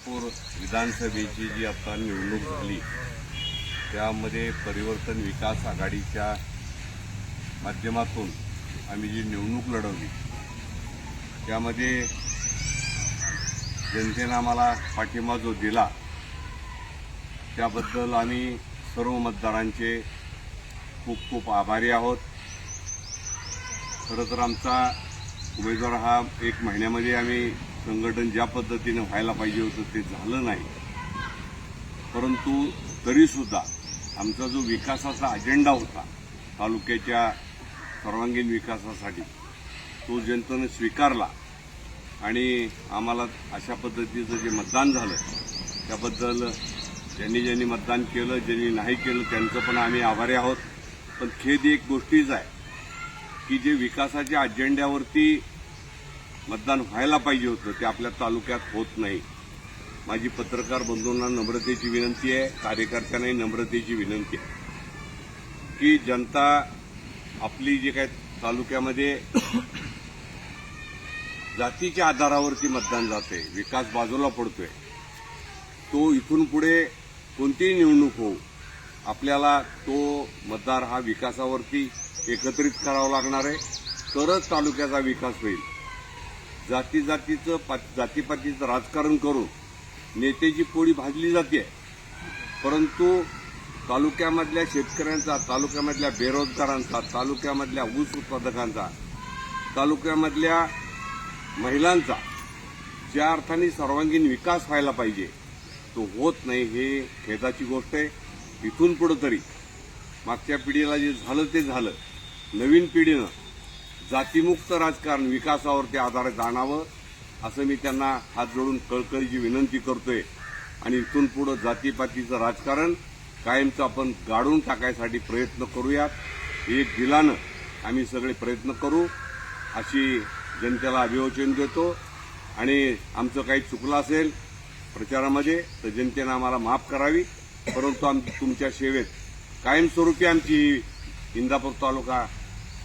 नागपूर विधानसभेची जी आता निवडणूक झाली त्यामध्ये परिवर्तन विकास आघाडीच्या माध्यमातून आम्ही जी निवडणूक लढवली त्यामध्ये जनतेनं आम्हाला पाठिंबा जो दिला त्याबद्दल आम्ही सर्व मतदारांचे खूप खूप आभारी आहोत. खरं तर आमचा उमेदवार हा एक महिन्यामध्ये आम्ही संघटन ज्या पद्धतीने व्हायला पाहिजे होतं ते झालं नाही. परंतु तरीसुद्धा आमचा जो विकासाचा अजेंडा होता तालुक्याच्या सर्वांगीण विकासासाठी तो जनतेनं स्वीकारला आणि आम्हाला अशा पद्धतीचं जे मतदान झालं त्याबद्दल ज्यांनी ज्यांनी मतदान केलं ज्यांनी नाही केलं त्यांचं पण आम्ही आभारी आहोत. पण खेद एक गोष्टीच आहे की जे विकासाच्या अजेंड्यावरती मतदान व्हायला पाहिजे होतं ते आपल्या तालुक्यात होत नाही. माझी पत्रकार बंधूंना नम्रतेची विनंती आहे कार्यकर्त्यांनाही नम्रतेची विनंती आहे. की जनता आपली जे काही तालुक्यामध्ये जातीच्या आधारावरती मतदान जाते विकास बाजूला पडतोय तो इथून पुढे कोणतीही निवडणूक हो आपल्याला तो मतदार हा विकासावरती एकत्रित करावा लागणार आहे तरच तालुक्याचा विकास होईल. जाती जातीचं पा- जातीपातीचं राजकारण करून नेत्याची पोळी भाजली जाते. परंतु तालुक्यामधल्या शेतकऱ्यांचा तालुक्यामधल्या बेरोजगारांचा तालुक्यामधल्या ऊस उत्पादकांचा तालुक्यामधल्या महिलांचा ज्या अर्थाने सर्वांगीण विकास व्हायला पाहिजे तो होत नाही हे खेदाची गोष्ट आहे. इथून पुढं तरी मागच्या पिढीला जे झालं ते झालं. नवीन पिढीनं जातीमुक्त राजकारण विकासावरती आधारित आणावं असं मी त्यांना हात जोडून कळकळीची विनंती करतोय. आणि इथून पुढं जातीपातीचं राजकारण कायमचं आपण गाडून टाकायसाठी प्रयत्न करूयात. एक दिलानं आम्ही सगळे प्रयत्न करू अशी जनतेला अभिवचन देतो. आणि आमचं काही चुकलं असेल प्रचारामध्ये तर जनतेनं आम्हाला माफ करावी. परंतु आम तुमच्या सेवेत कायमस्वरूपी आमची इंदापूर तालुका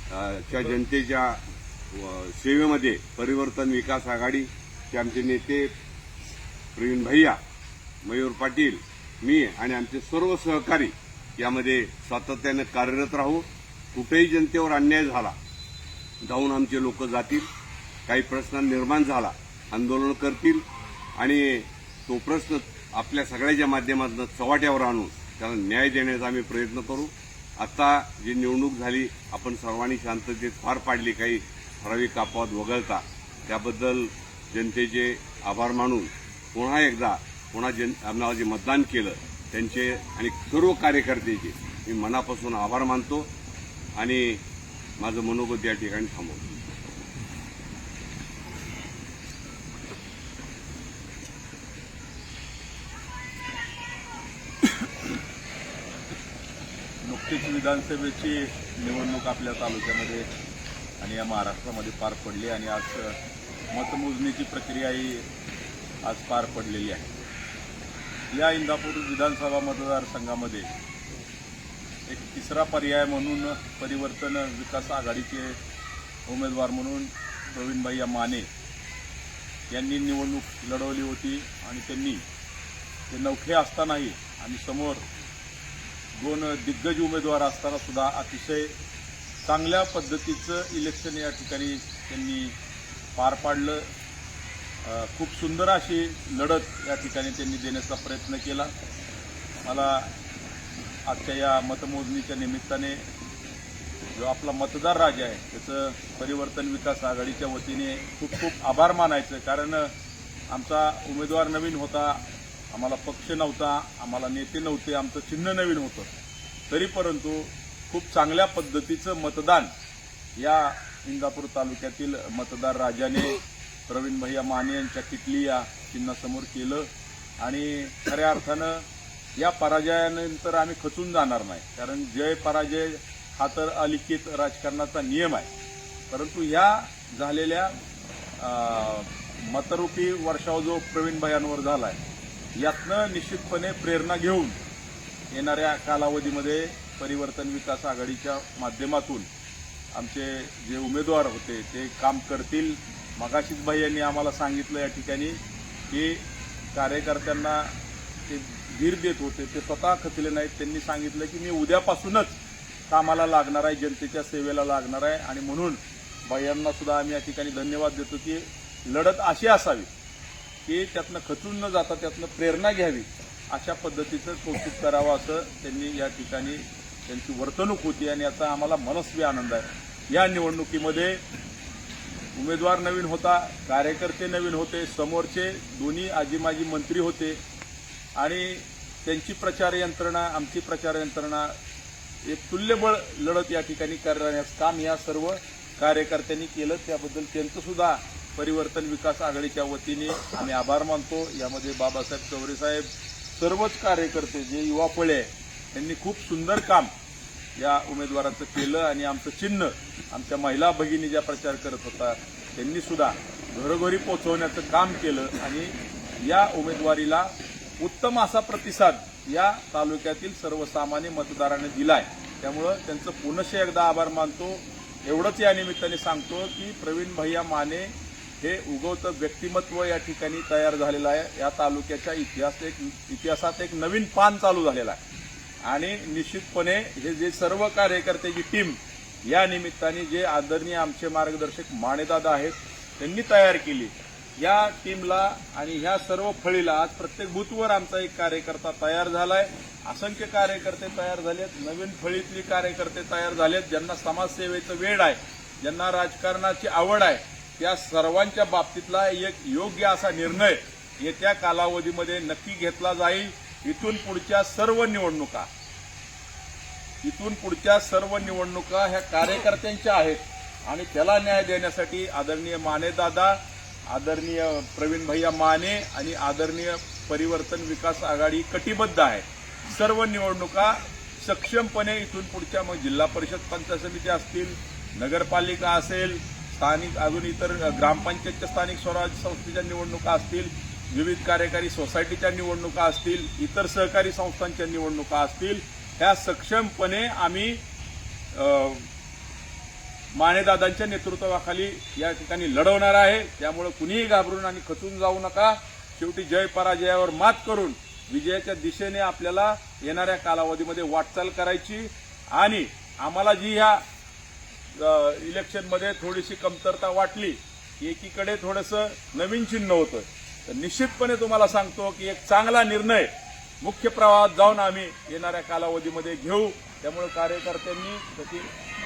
च्या जनतेच्या व, सेवेमध्ये परिवर्तन विकास आघाडीचे आमचे नेते प्रवीण भैया मयूर पाटील मी आणि आमचे सर्व सहकारी यामध्ये सातत्याने कार्यरत राहू. कुठेही जनतेवर अन्याय झाला जाऊन आमचे लोक जातील. काही प्रश्न निर्माण झाला आंदोलन करतील. आणि तो प्रश्न आपल्या सगळ्याच्या माध्यमातून चव्हाट्यावर आणून त्याला न्याय देण्याचा आम्ही प्रयत्न करू. आता जी निवडणूक झाली आपण सर्वांनी शांततेत पार पाडली काही ठराविक अपवाद वगळता त्याबद्दल जनतेचे आभार मानून पुन्हा एकदा पुन्हा जन आम्हाला जे मतदान केलं त्यांचे आणि सर्व कार्यकर्त्याचे मी मनापासून आभार मानतो आणि माझं मनोगत या ठिकाणी थांबवतो. नुकतीच विधानसभेची निवडणूक आपल्या तालुक्यामध्ये आणि या महाराष्ट्रामध्ये पार पडली आणि आज मतमोजणीची प्रक्रिया ही आज पार पडलेली आहे. या इंदापूर विधानसभा मतदारसंघामध्ये एक तिसरा पर्याय म्हणून परिवर्तन विकास आघाडीचे उमेदवार म्हणून प्रवीणभाई माने यांनी निवडणूक लढवली होती आणि त्यांनी ते नवखे असतानाही आणि समोर दोन दिग्गज उमेदवार असताना सुद्धा अतिशय चांगल्या पद्धतीचं इलेक्शन या ठिकाणी त्यांनी पार पाडलं. खूप सुंदर अशी लढत या ठिकाणी त्यांनी देण्याचा प्रयत्न केला. मला आजच्या या मतमोजणीच्या निमित्ताने जो आपला मतदार राजा आहे त्याचं परिवर्तन विकास आघाडीच्या वतीने खूप खूप आभार मानायचं कारण आमचा उमेदवार नवीन होता आम्हाला पक्ष नव्हता आम्हाला नेते नव्हते आमचं चिन्ह नवीन होतं. तरी परंतु खूप चांगल्या पद्धतीचं मतदान या इंदापूर तालुक्यातील मतदार राजाने प्रवीण भैया माने यांच्या किटली या चिन्हासमोर केलं. आणि खऱ्या अर्थानं या पराजयानंतर आम्ही खचून जाणार नाही. कारण जय पराजय हा तर अलिखित राजकारणाचा नियम आहे. परंतु ह्या झालेल्या मतरूपी वर्षाव जो प्रवीण भयांवर झाला आहे यातनं निश्चितपणे प्रेरणा घेऊन येणाऱ्या कालावधीमध्ये परिवर्तन विकास आघाडीच्या माध्यमातून आमचे जे उमेदवार होते ते काम करतील. मगाशीच भाई यांनी आम्हाला सांगितलं या ठिकाणी की कार्यकर्त्यांना ते धीर देत होते ते स्वतः खचले नाहीत. त्यांनी सांगितलं की मी उद्यापासूनच कामाला लागणार आहे जनतेच्या सेवेला लागणार आहे आणि म्हणून बायांना सुद्धा आम्ही या ठिकाणी धन्यवाद देतो की लढत अशी असावी. की त्यातनं खचून न जाता त्यातनं प्रेरणा घ्यावी अशा पद्धतीचं कौतुक करावं असं त्यांनी या ठिकाणी त्यांची वर्तणूक होती आणि याचा आम्हाला मनस्वी आनंद आहे. या निवडणुकीमध्ये उमेदवार नवीन होता कार्यकर्ते नवीन होते समोरचे दोन्ही आजी माजी मंत्री होते आणि त्यांची प्रचार यंत्रणा आमची प्रचार यंत्रणा एक तुल्यबळ लढत या ठिकाणी करण्यास काम या सर्व कार्यकर्त्यांनी केलं. त्याबद्दल त्यांचं सुद्धा परिवर्तन विकास आघाडीच्या वतीने आम्ही आभार मानतो. यामध्ये बाबासाहेब चौरे साहेब सर्वच कार्यकर्ते जे युवा फळे आहे त्यांनी खूप सुंदर काम या उमेदवाराचं केलं आणि आमचं चिन्ह आमच्या महिला भगिनी ज्या प्रचार करत होता त्यांनी सुद्धा घरोघरी पोचवण्याचं काम केलं आणि या उमेदवारीला उत्तम असा प्रतिसाद या तालुक्यातील सर्वसामान्य मतदारांनी दिलाय. त्यामुळं त्यांचं पुनश्च एकदा आभार मानतो. एवढंच या निमित्ताने सांगतो की प्रवीण भैया माने हे उगवतं व्यक्तिमत्व या ठिकाणी तयार झालेलं आहे. या तालुक्याच्या इतिहास एक इतिहासात एक नवीन पान चालू झालेला आहे. आणि निश्चितपणे हे जे सर्व कार्यकर्त्याची टीम या निमित्ताने जे आदरणीय आमचे मार्गदर्शक माणेदादा आहेत त्यांनी तयार केली. या टीमला आणि ह्या सर्व फळीला आज प्रत्येक बूथवर आमचा एक कार्यकर्ता तयार झालाय. असंख्य कार्यकर्ते तयार झालेत. नवीन फळीतली कार्यकर्ते तयार झालेत. ज्यांना समाजसेवेचं वेळ आहे ज्यांना राजकारणाची आवड आहे त्या सर्वांच्या बाबतीतला एक योग्य असा निर्णय येत्या कालावधीमध्ये नक्की घेतला जाईल. इथून पुढच्या सर्व निवडणुका इथून पुढच्या सर्व निवडणुका ह्या कार्यकर्त्यांच्या आहेत आणि त्याला न्याय देण्यासाठी आदरणीय मानेदादा आदरणीय प्रवीण भैया माने आणि आदरणीय परिवर्तन विकास आघाडी कटिबद्ध आहे. सर्व निवडणुका सक्षमपणे इथून पुढच्या मग जिल्हा परिषद पंचायत समिती असतील नगरपालिका असेल स्थानिक अजून इतर ग्रामपंचायतच्या स्थानिक स्वराज्य संस्थेच्या निवडणुका असतील विविध कार्यकारी सोसायटीच्या निवडणुका असतील इतर सहकारी संस्थांच्या निवडणुका असतील ह्या सक्षमपणे आम्ही मानेदादांच्या नेतृत्वाखाली या ठिकाणी लढवणार आहे. त्यामुळे कुणीही घाबरून आणि खचून जाऊ नका. शेवटी जय पराजयावर मात करून विजयाच्या दिशेने आपल्याला येणाऱ्या कालावधीमध्ये वाटचाल करायची. आणि आम्हाला जी ह्या इलेक्शनमध्ये थोडीशी कमतरता वाटली. की एकीकडे थोडंसं नवीन चिन्ह होतं. तर निश्चितपणे तुम्हाला सांगतो की एक चांगला निर्णय मुख्य प्रवाहात जाऊन आम्ही येणाऱ्या कालावधीमध्ये घेऊ. त्यामुळे कार्यकर्त्यांनी त्याची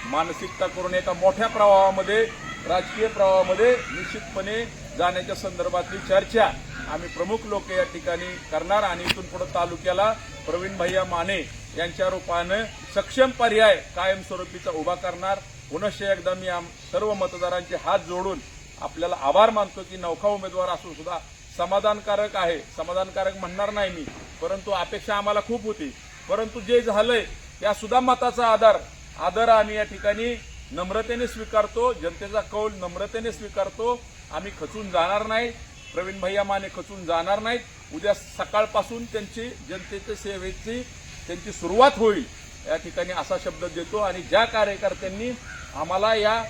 मानसिकता करून एका मोठ्या प्रवाहामध्ये राजकीय प्रवाहामध्ये निश्चितपणे जाण्याच्या संदर्भातली चर्चा आम्ही प्रमुख लोक या ठिकाणी करणार आणि इथून पुढे तालुक्याला प्रवीण भैया माने यांच्या रूपानं सक्षम पर्याय कायमस्वरूपीचा उभा करणार. पुनश्च एकदा मी आम- सर्व मतदारांचे हात जोडून आपल्याला आभार मानतो की नौका उमेदवार असून सुद्धा समाधानकारक आहे. समाधानकारक म्हणणार नाही मी परंतु अपेक्षा आम्हाला खूप होती. परंतु जे झालंय या सुद्धा मताचा आधार आदर आम्ही या ठिकाणी नम्रतेने स्वीकारतो जनतेचा कौल नम्रतेने स्वीकारतो. आम्ही खचून जाणार नाही. प्रवीण भैया माने खचून जाणार नाहीत. उद्या सकाळपासून त्यांची जनतेच्या सेवेची त्यांची सुरुवात होईल. या ठिकाणी असा शब्द देतो आणि ज्या कार्यकर्त्यांनी आम्हाला या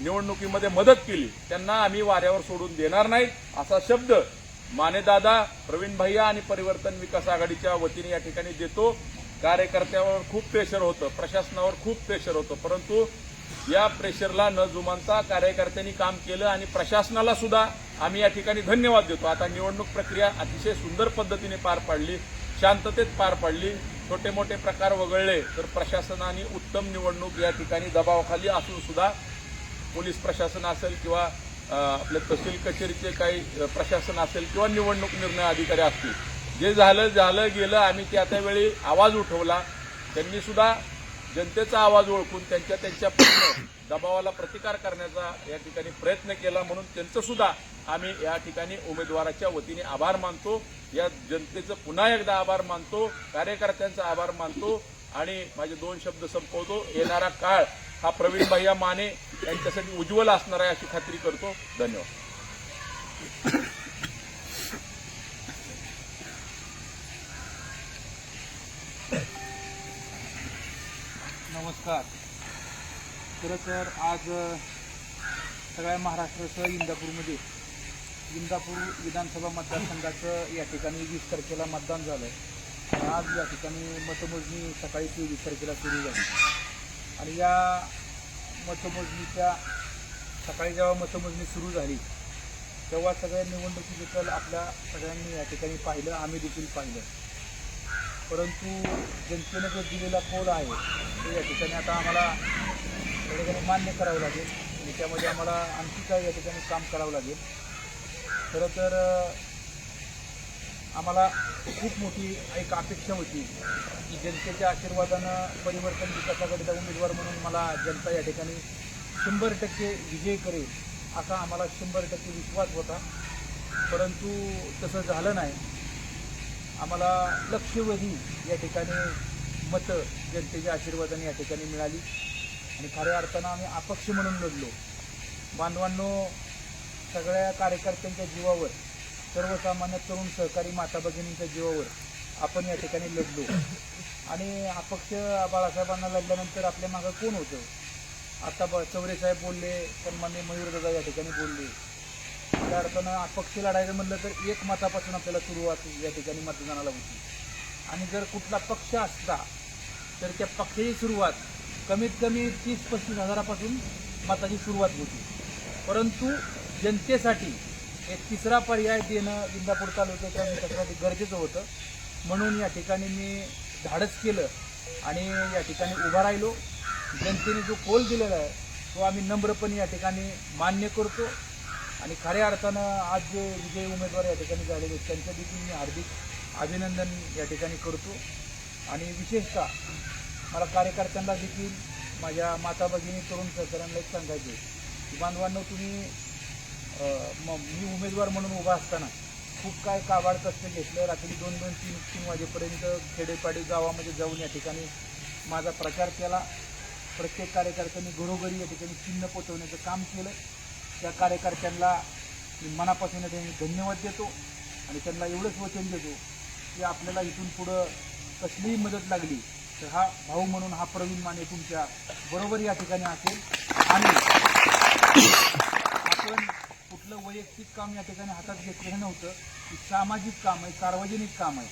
निवडणुकीमध्ये मदत केली. त्यांना आम्ही वाऱ्यावर सोडून देणार नाही असा शब्द मानेदादा प्रवीण भैया आणि परिवर्तन विकास आघाडीच्या वतीने या ठिकाणी देतो. कार्यकर्त्यावर खूप प्रेशर होतं प्रशासनावर खूप प्रेशर होतं परंतु या प्रेशरला न जुमानता कार्यकर्त्यांनी काम केलं आणि प्रशासनाला सुद्धा आम्ही या ठिकाणी धन्यवाद देतो. आता निवडणूक प्रक्रिया अतिशय सुंदर पद्धतीने पार पाडली शांततेत पार पाडली. छोटे मोठे प्रकार वगळले तर प्रशासनाने उत्तम निवडणूक या ठिकाणी दबावाखाली असून सुद्धा पोलीस प्रशासन असेल किंवा अ, आपल्या तहसील कचेरीचे काही प्रशासन असेल किंवा निवडणूक निर्णय अधिकारी असतील जे झालं झालं गेलं आम्ही त्या त्यावेळी आवाज उठवला त्यांनी सुद्धा जनतेचा आवाज ओळखून त्यांच्या त्यांच्या दबावाला प्रतिकार करण्याचा या ठिकाणी प्रयत्न केला म्हणून त्यांचं सुद्धा आम्ही या ठिकाणी उमेदवाराच्या वतीने आभार मानतो. या जनतेचं पुन्हा एकदा आभार मानतो. कार्यकर्त्यांचा आभार मानतो. आणि माझे दोन शब्द संपवतो. येणारा काळ हा प्रवीण भैया माने यांच्यासाठी उज्ज्वल असणार आहे अशी खात्री करतो. धन्यवाद. नमस्कार. खरं तर आज सगळ्या महाराष्ट्रासह इंदापूरमध्ये इंदापूर विधानसभा मतदारसंघाचं या ठिकाणी वीस तारखेला मतदान झालं आणि आज या ठिकाणी मतमोजणी सकाळी तेवीस तारखेला सुरू झाली. आणि या मतमोजणीच्या सकाळी जेव्हा मतमोजणी सुरू झाली तेव्हा सगळ्या निवडणुकी आपल्या सगळ्यांनी या ठिकाणी पाहिलं आम्ही देखील पाहिलं. परंतु जनतेनं जो दिलेला कौल आहे तो या ठिकाणी आता आम्हाला थोडं मान्य करावं लागेल. आणि त्यामध्ये आम्हाला आणखी काय या ठिकाणी काम करावं लागेल. खरं तर आम्हाला खूप मोठी एक अपेक्षा होती की जनतेच्या आशीर्वादानं परिवर्तन विकासाकडे उमेदवार म्हणून मला जनता या ठिकाणी शंभर टक्के विजय करेल असा आम्हाला शंभर टक्के विश्वास होता. परंतु तसं झालं नाही. आम्हाला लक्षवेधी या ठिकाणी मतं जनतेच्या आशीर्वादाने या ठिकाणी मिळाली. आणि खऱ्या अर्थानं आम्ही अपक्ष म्हणून लढलो. बांधवांनो सगळ्या कार्यकर्त्यांच्या जीवावर सर्वसामान्य तरुण सहकारी माता भगिनींच्या जीवावर आपण या ठिकाणी लढलो. आणि अपक्ष बाळासाहेबांना लढल्यानंतर आपल्या मागं कोण होतं? आता ब चवरेसाहेब बोलले सन्मान्य मयूरदादा या ठिकाणी बोलले. त्या अर्थानं अपक्ष लढायचं म्हणलं तर एक मतापासून आपल्याला सुरुवात या ठिकाणी मतदानाला होती. आणि जर कुठला पक्ष असता तर त्या पक्षाची सुरुवात कमीत कमी तीस पस्तीस हजारापासून मताची सुरुवात होती. परंतु जनतेसाठी एक तिसरा पर्याय देणं इंदापूर तालुक्याच्या विकासासाठी गरजेचं होतं. म्हणून या ठिकाणी मी धाडस केलं आणि या ठिकाणी उभा राहिलो. जनतेने जो कोल दिलेला आहे तो आम्ही नम्रपणे या ठिकाणी मान्य करतो. आणि खऱ्या अर्थानं आज जे विजयी उमेदवार या ठिकाणी झालेले आहेत त्यांचं देखील मी हार्दिक अभिनंदन या ठिकाणी करतो. आणि विशेषतः मला कार्यकर्त्यांना देखील माझ्या माता भगिनी तरुण सहकाऱ्यांना एक सांगायचं की बांधवांना तुम्ही म- मी उमेदवार म्हणून उभा असताना खूप काय काबाड कष्ट घेतलं. रात्री दोन दोन तीन तीन वाजेपर्यंत खेडेपाडी गावामध्ये जाऊन या ठिकाणी माझा प्रचार केला. प्रत्येक कार्यकर्त्यांनी घरोघरी या ठिकाणी चिन्ह पोचवण्याचं काम केलं. त्या कार्यकर्त्यांना मी मनापासून त्यांनी धन्यवाद देतो आणि त्यांना एवढंच वचन देतो की आपल्याला इथून पुढं कसलीही मदत लागली तर हा भाऊ म्हणून हा प्रवीण माने तुमच्या बरोबर या ठिकाणी असेल. आणि आपण कुठलं वैयक्तिक काम या ठिकाणी हातात घेतलं नव्हतं. की सामाजिक काम आहे सार्वजनिक काम आहे.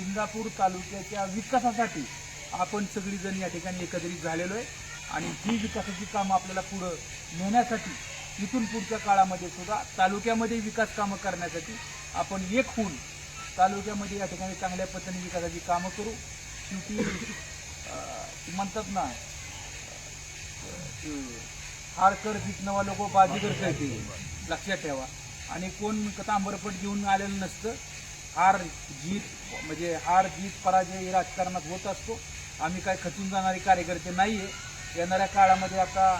इंदापूर तालुक्याच्या विकासासाठी आपण सगळीजण या ठिकाणी एकत्रित झालेलो आहे. आणि ही विकासाची कामं आपल्याला पुढं नेण्यासाठी इथून पुढच्या काळामध्ये सुद्धा तालुक्यामध्ये विकास कामं करण्यासाठी आपण एक होऊन तालुक्यामध्ये या ठिकाणी चांगल्या पद्धतीने विकासाची कामं करू. शेवटी म्हणतात ना ते हार कर जितनवा लोक बाजीगर करते लक्षात ठेवा. आणि कोण तांबरपट घेऊन आलेलं नसतं हार जीत म्हणजे हार जीत पराजय राजकारणात होत असतो. आम्ही काय खचून जाणारे कार्यकर्ते नाही आहे येणाऱ्या काळामध्ये आता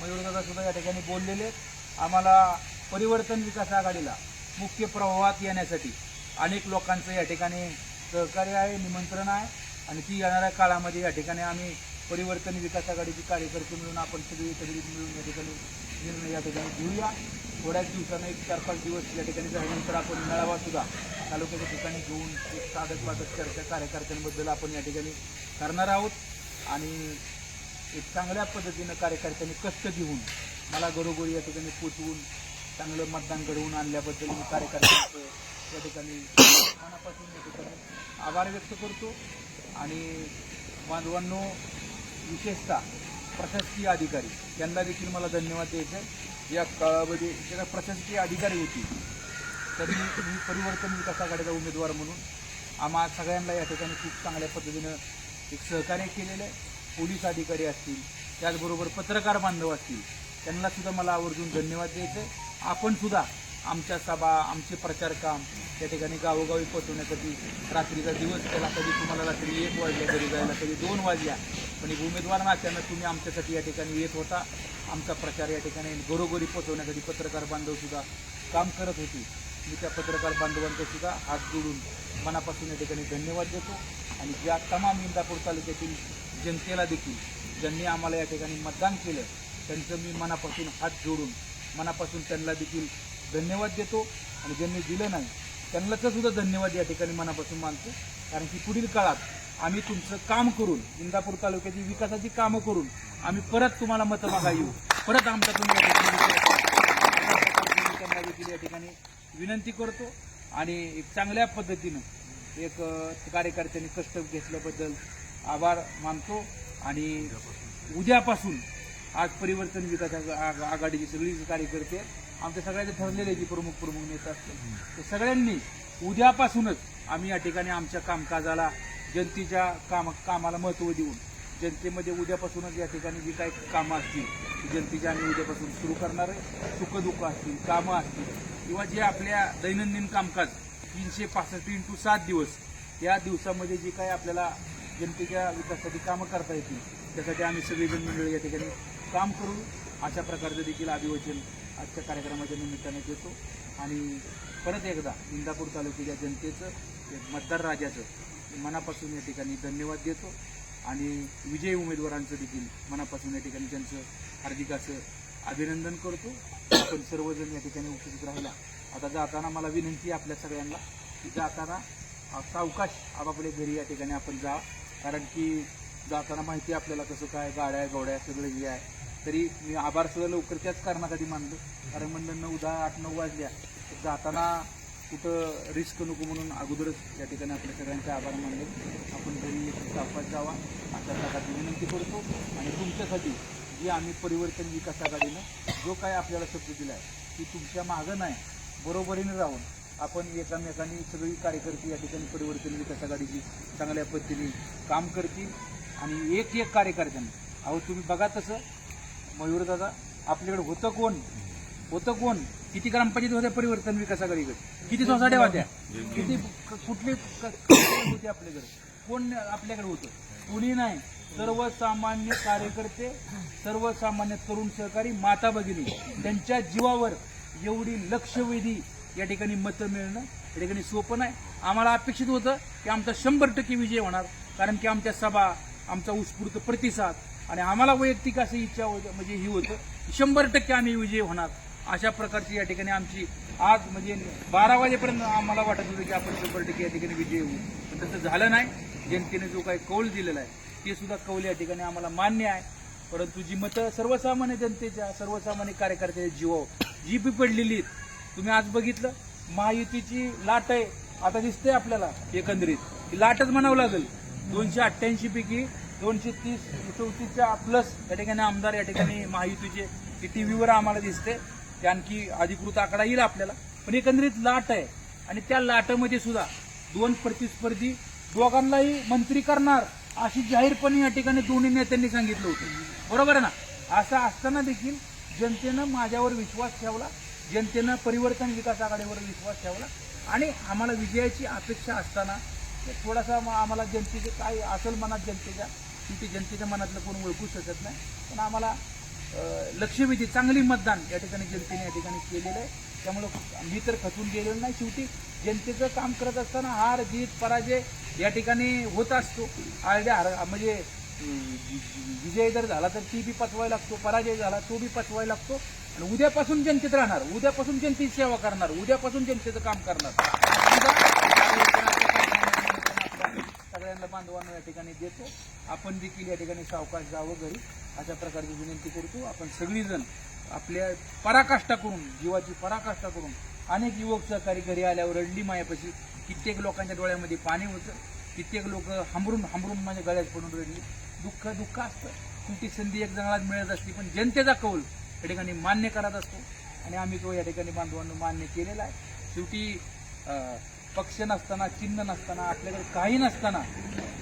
मयूरदादा सुद्धा या ठिकाणी बोललेले आहेत. आम्हाला परिवर्तन विकास आघाडीला मुख्य प्रवाहात येण्यासाठी अनेक लोकांचं या ठिकाणी सहकार्य आहे निमंत्रण आहे. आणि ती येणाऱ्या काळामध्ये या ठिकाणी आम्ही परिवर्तन विकास आघाडीचे कार्यकर्ते मिळून आपण सगळी सगळी मिळून या ठिकाणी निर्णय या ठिकाणी घेऊया. थोड्याच दिवसानं एक चार पाच दिवस या ठिकाणी झाल्यानंतर आपण मेळावा सुद्धा तालुक्याच्या ठिकाणी घेऊन एक साधक वाटत चर्चा कार्यकर्त्यांबद्दल आपण या ठिकाणी करणार आहोत. आणि एक चांगल्या पद्धतीनं कार्यकर्त्यांनी कष्ट घेऊन मला घरोघरी या ठिकाणी पोचवून चांगलं मतदान घडवून आणल्याबद्दल मी कार्यकर्त्यांचं या ठिकाणी मनापासून या ठिकाणी आभार व्यक्त करतो. आणि बांधवांनो विशेषतः प्रशासकीय अधिकारी त्यांना देखील मला धन्यवाद द्यायचं आहे या काळामध्ये ज्या प्रशासकीय अधिकारी होती त्यांनी मी परिवर्तन विकास आघाडीचा उमेदवार म्हणून आम्हा सगळ्यांना या ठिकाणी खूप चांगल्या पद्धतीनं एक सहकार्य केलेलं आहे पोलीस अधिकारी असतील त्याचबरोबर पत्रकार बांधव असतील त्यांनासुद्धा मला आवर्जून धन्यवाद द्यायचं आहे. आमच्या सभा आमचे प्रचार काम त्या ठिकाणी गावोगावी पोचवण्यासाठी रात्रीचा दिवस केला कधी तुम्हाला रात्री एक वाजल्या घरी जायला कधी दोन वाजल्या. पण एक उमेदवार नात्यानं तुम्ही आमच्यासाठी या ठिकाणी येत होता. आमचा प्रचार या ठिकाणी घरोघरी पोचवण्यासाठी पत्रकार बांधवसुद्धा काम करत होती. मी त्या पत्रकार बांधवांचासुद्धा हात जोडून मनापासून या ठिकाणी धन्यवाद देतो. आणि ज्या तमाम इंदापूर तालुक्यातील जनतेला देखील ज्यांनी आम्हाला या ठिकाणी मतदान केलं त्यांचं मी मनापासून हात जोडून मनापासून त्यांना देखील धन्यवाद देतो आणि ज्यांनी दिलं नाही त्यांनाच सुद्धा धन्यवाद या ठिकाणी मनापासून मानतो. कारण की पुढील काळात आम्ही तुमचं काम करून इंदापूर तालुक्याची विकासाची कामं करून आम्ही परत तुम्हाला मतं मागा येऊ. परत आमचा तुम्ही या ठिकाणी त्यांना देखील या ठिकाणी विनंती करतो आणि एक चांगल्या पद्धतीनं एक कार्यकर्त्यांनी कष्ट घेतल्याबद्दल आभार मानतो आणि उद्यापासून आज परिवर्तन विकास आघाडीची सगळी कार्यकर्ते आमच्या सगळ्यांचे ठरलेले जे प्रमुख प्रमुख नेते असतील ते सगळ्यांनी उद्यापासूनच आम्ही या ठिकाणी आमच्या कामकाजाला जनतेच्या काम कामाला महत्त्व देऊन जनतेमध्ये उद्यापासूनच या ठिकाणी जी काही कामं असतील जनतेच्या आम्ही उद्यापासून सुरू करणार आहे. सुखदुःख असतील कामं असतील किंवा जे आपल्या दैनंदिन कामकाज तीनशे पासष्ट इंटू सात दिवस या दिवसामध्ये जे काही आपल्याला जनतेच्या विकासासाठी कामं करता येतील त्यासाठी आम्ही सगळेजण मंडळी या ठिकाणी काम करू. अशा प्रकारचं देखील अभिवचन आजच्या कार्यक्रमाच्या निमित्ताने देतो आणि परत एकदा इंदापूर तालुक्याच्या जनतेचं मतदार राजाचं मनापासून या ठिकाणी धन्यवाद देतो. आणि विजयी उमेदवारांचं देखील मनापासून या ठिकाणी त्यांचं हार्दिकाचं अभिनंदन करतो. आपण सर्वजण या ठिकाणी उपस्थित राहिला. आता जाताना मला विनंती आहे आपल्या सगळ्यांना की जाताना सावकाश आपापल्या घरी या ठिकाणी आपण जा. कारण की जाताना माहिती आहे आपल्याला कसं काय गाड्या गोड्या सगळं हे आहे. तरी मी आभार सुद्धा लवकर त्याच कारणासाठी मानलो. कारण मंडळनं उद्या आठ नऊ वाजल्या. जाताना कुठं रिस्क नको म्हणून अगोदरच या ठिकाणी आपल्या सगळ्यांचे आभार मानले. आपण घरी तापास जावा. अशा प्रकारची विनंती करतो. आणि तुमच्यासाठी जी आम्ही परिवर्तन विकास आघाडीनं जो काय आपल्याला शब्द दिला आहे की तुमच्या मागं नाही बरोबरीने राहून आपण एकामेकांनी सगळी कार्यकर्ते या ठिकाणी परिवर्तन विकास आघाडीची चांगल्या पद्धतीने काम करतील. आणि एक एक कार्यकर्त्यांना. अहो तुम्ही बघा तसं मयूर दादा आपल्याकडे होतं कोण? होतं कोण? किती ग्रामपंचायत होत्या परिवर्तन विकासाकडे किती सोसायट्या होत्या? किती कुठली कुठले होते आपल्याकडे? कोण आपल्याकडे होतं? कुणी नाही. सर्वसामान्य कार्यकर्ते सर्वसामान्य तरुण सहकारी माता भगिनी त्यांच्या जीवावर एवढी लक्षवेधी या ठिकाणी मतं मिळणं या ठिकाणी सोपं नाही. आम्हाला अपेक्षित होतं की आमचा शंभर टक्के विजय होणार कारण की आमच्या सभा आमचा उत्स्फूर्त प्रतिसाद आणि आम्हाला वैयक्तिक अशी इच्छा म्हणजे ही होतं. शंभर टक्के आम्ही विजय होणार. अशा प्रकारची या ठिकाणी आमची आज म्हणजे बारा वाजेपर्यंत आम्हाला वाटत होतं की आपण शंभर टक्के या ठिकाणी विजय होऊ. पण तसं झालं नाही. जनतेने जो काही कौल दिलेला आहे ते सुद्धा कौल या ठिकाणी आम्हाला मान्य आहे. परंतु जी मतं सर्वसामान्य जनतेच्या सर्वसामान्य कार्यकर्त्याच्या जीवावर जी बी पडलेली आहेत तुम्ही आज बघितलं महायुतीची लाट आहे. आता दिसते आपल्याला एकंदरीत. लाटच म्हणावं लागेल. दोनशे अठ्ठ्याऐंशी पैकी दोनशे तीस चौतीसच्या प्लस या ठिकाणी आमदार या ठिकाणी महायुतीचे टी व्हीवर आम्हाला दिसते. ते आणखी अधिकृत आकडा येईल आपल्याला. पण एकंदरीत लाट आहे. आणि त्या लाटमध्ये सुद्धा दोन प्रतिस्पर्धी दोघांनाही मंत्री करणार अशी जाहीरपणे या ठिकाणी दोन्ही नेत्यांनी सांगितलं होतं. बरोबर आहे ना? असं असताना देखील जनतेनं माझ्यावर विश्वास ठेवला. जनतेनं परिवर्तन विकास आघाडीवर विश्वास ठेवला. आणि आम्हाला विजयाची अपेक्षा असताना थोडासा मग आम्हाला जनतेचे काय असेल मनात जनतेच्या ते जनतेच्या मनातलं कोण ओळखू शकत नाही. पण आम्हाला लक्षवेधी चांगली मतदान या ठिकाणी जनतेने या ठिकाणी केलेलं आहे. त्यामुळं मी तर खचून गेलेलो नाही. शेवटी जनतेचं काम करत असताना हार जीत पराजय या ठिकाणी होत असतो. आणि हार म्हणजे विजय जर झाला तर ती बी पचवायला लागतो पराजय झाला तो बी पचवायला लागतो. आणि उद्यापासून जनतेत राहणार उद्यापासून जनतेची सेवा करणार उद्यापासून जनतेचं काम करणार. सगळ्यांना बांधवांना या ठिकाणी देतो. आपण देखील या ठिकाणी सावकाश जावं घरी. अशा प्रकारची विनंती करतो. आपण सगळीजण आपल्या पराकाष्ठा करून जीवाची पराकाष्ठा करून अनेक युवक सहकारी घरी आल्यावर रडली मायापाशी कित्येक लोकांच्या डोळ्यामध्ये पाणी होतं. कित्येक लोक हांबरून हांबरून माझ्या गळ्यात पडून रडली. दुःख दुःख असतं. तुमची संधी एक जणाला मिळत असते पण जनतेचा कौल या ठिकाणी मान्य करत असतो. आणि आम्ही तो या ठिकाणी बांधवांना मान्य केलेला आहे. शेवटी पक्ष नसताना चिन्ह नसताना आपल्याकडे काही नसताना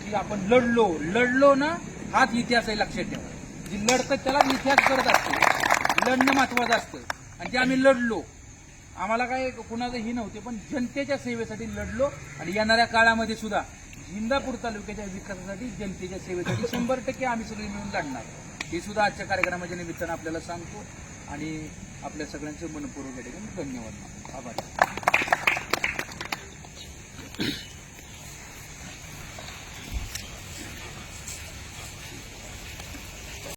की आपण लढलो लढलो ना हाच इतिहास आहे लक्षात ठेवा. जी लढतं त्याला इतिहास करत असतो. लढणं महत्वाचं असतं. आणि ते आम्ही लढलो. आम्हाला काय कुणाचं ही नव्हते पण जनतेच्या सेवेसाठी लढलो आणि येणाऱ्या काळामध्ये सुद्धा जिंदापूर तालुक्याच्या विकासासाठी जनतेच्या सेवेसाठी शंभर टक्के आम्ही सगळे मिळून लढणार. हे सुद्धा आजच्या कार्यक्रमाच्या निमित्तानं आपल्याला सांगतो. आणि आपल्या सगळ्यांचं मनपूर्वक या ठिकाणी धन्यवाद. मानतो. आभार.